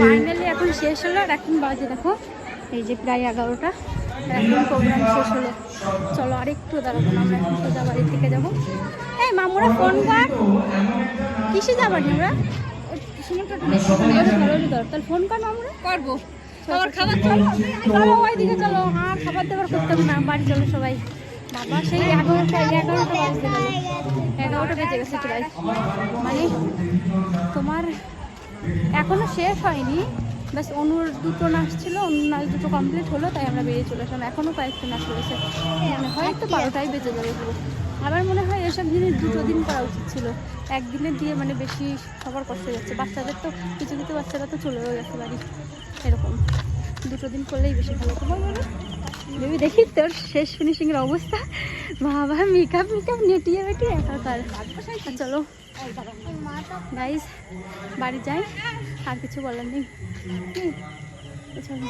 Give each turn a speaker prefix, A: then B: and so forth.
A: Finally এখন শেষ হলো আর এখন বাজে দেখো। এই যে প্রায় এগারোটা। এখন প্রোগ্রাম শেষ হলো। চলো আরেকটু দাঁড়াবো আমরা এখন সোজা বাড়ির থেকে যাব। এই মামুরা ফোন কর কিসে যাবার আমরা তাহলে ফোন কর মামুরা।
B: করব।
A: খাবার খাবার চলো চলো ওইদিকে চলো। আর খাবার দাবার করতে হবে না। বাড়ি চলো সবাই। বাবা সেই এগারোটা এগারোটা গেল এগারোটা বেজে গেছে প্রায়। মানে তোমার এখনও শেষ হয়নি। ব্যাস অনুর দুটো নাচ ছিল অনুর নাচ দুটো কমপ্লিট হলো তাই আমরা বেরিয়ে চলে আসলাম। এখনও কয়েকটা নাচ রয়েছে। মনে হয় তো বারোটাই বেজে যাবে পুরো আমার মনে হয় এসব জিনিস দুটো দিন করা উচিত ছিল। একদিনে দিয়ে মানে বেশি সবার কষ্ট হয়ে যাচ্ছে। বাচ্চাদের তো কিছু কিছু বাচ্চারা তো চলেও গেছে বাড়ি। এরকম। দুটো দিন করলেই বেশি ভালো। তোমার বলো ভেবে দেখি তোর শেষ ফিনিশিংয়ের অবস্থা। বাবা মেকআপ মেকআপ নেটিয়ে বেটি একাকার চলো গাইস বাড়ি যাই আর কিছু বলার নেই চলো